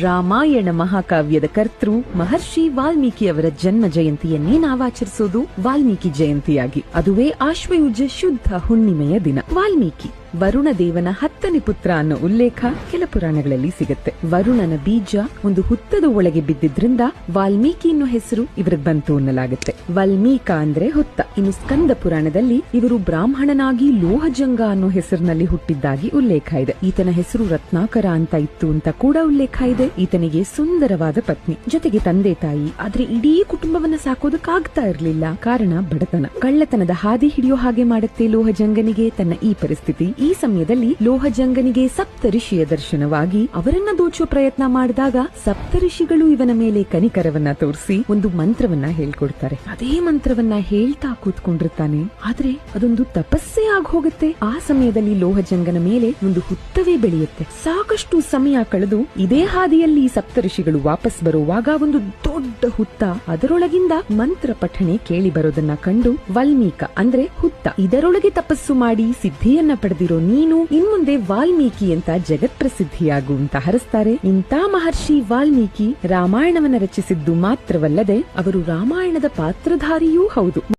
ರಾಮಾಯಣ ಮಹಾಕಾವ್ಯದ ಕರ್ತೃ ಮಹರ್ಷಿ ವಾಲ್ಮೀಕಿ ಅವರ ಜನ್ಮ ಜಯಂತಿಯನ್ನೇ ನಾವಾಚರಿಸೋದು ವಾಲ್ಮೀಕಿ ಜಯಂತಿಯಾಗಿ. ಅದುವೇ ಆಶ್ವಯುಜ ಶುದ್ಧ ಹುಣ್ಣಿಮೆಯ ದಿನ. ವಾಲ್ಮೀಕಿ ವರುಣ ದೇವನ ಹತ್ತನೇ ಪುತ್ರ ಅನ್ನೋ ಉಲ್ಲೇಖ ಕೆಲ ಪುರಾಣಗಳಲ್ಲಿ ಸಿಗುತ್ತೆ. ವರುಣನ ಬೀಜ ಒಂದು ಹುತ್ತದ ಒಳಗೆ ಬಿದ್ದಿದ್ರಿಂದ ವಾಲ್ಮೀಕಿ ಅನ್ನೋ ಹೆಸರು ಇವ್ರಿಗೆ ಬಂತು ಅನ್ನಲಾಗುತ್ತೆ. ವಾಲ್ಮೀಕ ಅಂದ್ರೆ ಹುತ್ತ. ಇನ್ನು ಸ್ಕಂದ ಪುರಾಣದಲ್ಲಿ ಇವರು ಬ್ರಾಹ್ಮಣನಾಗಿ ಲೋಹಜಂಗ ಅನ್ನೋ ಹೆಸರಿನಲ್ಲಿ ಹುಟ್ಟಿದ್ದಾಗಿ ಉಲ್ಲೇಖ ಇದೆ. ಈತನ ಹೆಸರು ರತ್ನಾಕರ ಅಂತ ಇತ್ತು ಅಂತ ಕೂಡ ಉಲ್ಲೇಖ ಇದೆ. ಈತನಿಗೆ ಸುಂದರವಾದ ಪತ್ನಿ. ಜೊತೆಗೆ ತಂದೆ ತಾಯಿ. ಆದ್ರೆ ಇಡೀ ಕುಟುಂಬವನ್ನ ಸಾಕೋದಕ್ಕಾಗ್ತಾ ಇರಲಿಲ್ಲ. ಕಾರಣ ಬಡತನ. ಕಳ್ಳತನದ ಹಾದಿ ಹಿಡಿಯೋ ಹಾಗೆ ಮಾಡುತ್ತೆ ಲೋಹಜಂಗನಿಗೆ. ತನ್ನ ಈ ಪರಿಸ್ಥಿತಿ ಈ ಸಮಯದಲ್ಲಿ ಲೋಹಜಂಗನಿಗೆ ಸಪ್ತ ಋಷಿಯ ದರ್ಶನವಾಗಿ ಅವರನ್ನ ದೋಚೋ ಪ್ರಯತ್ನ ಮಾಡಿದಾಗ ಸಪ್ತ ಋಷಿಗಳು ಇವನ ಮೇಲೆ ಕನಿಕರವನ್ನ ತೋರಿಸಿ ಒಂದು ಮಂತ್ರವನ್ನ ಹೇಳ್ಕೊಡ್ತಾರೆ. ಅದೇ ಮಂತ್ರವನ್ನ ಹೇಳ್ತಾ ಕೂತ್ಕೊಂಡಿರ್ತಾನೆ. ಆದ್ರೆ ಅದೊಂದು ತಪಸ್ಸೆ ಆಗ್ ಹೋಗುತ್ತೆ ಆ ಸಮಯದಲ್ಲಿ ಲೋಹಜಂಗನ ಮೇಲೆ ಒಂದು ಹುತ್ತವೇ ಬೆಳೆಯುತ್ತೆ. ಸಾಕಷ್ಟು ಸಮಯ ಕಳೆದು ಇದೇ ಹಾದಿಯಲ್ಲಿ ಸಪ್ತಋಷಿಗಳು ವಾಪಸ್ ಬರುವಾಗ ಒಂದು ದೊಡ್ಡ ಹುತ್ತ ಅದರೊಳಗಿಂದ ಮಂತ್ರ ಪಠಣೆ ಕೇಳಿ ಬರೋದನ್ನ ಕಂಡು ವಾಲ್ಮೀಕ, ಅಂದ್ರೆ ಹುತ್ತ, ಇದರೊಳಗೆ ತಪಸ್ಸು ಮಾಡಿ ಸಿದ್ಧಿಯನ್ನ ಪಡೆದಿರೋ ನೀನು ಇನ್ಮುಂದೆ ವಾಲ್ಮೀಕಿ ಅಂತ ಜಗತ್ಪ್ರಸಿದ್ಧಿಯಾಗು ಅಂತ ಹರಿಸ್ತಾರೆ. ಇಂಥ ಮಹರ್ಷಿ ವಾಲ್ಮೀಕಿ ರಾಮಾಯಣವನ್ನ ರಚಿಸಿದ್ದು ಮಾತ್ರವಲ್ಲದೆ ಅವರು ರಾಮಾಯಣದ ಪಾತ್ರಧಾರಿಯೂ ಹೌದು.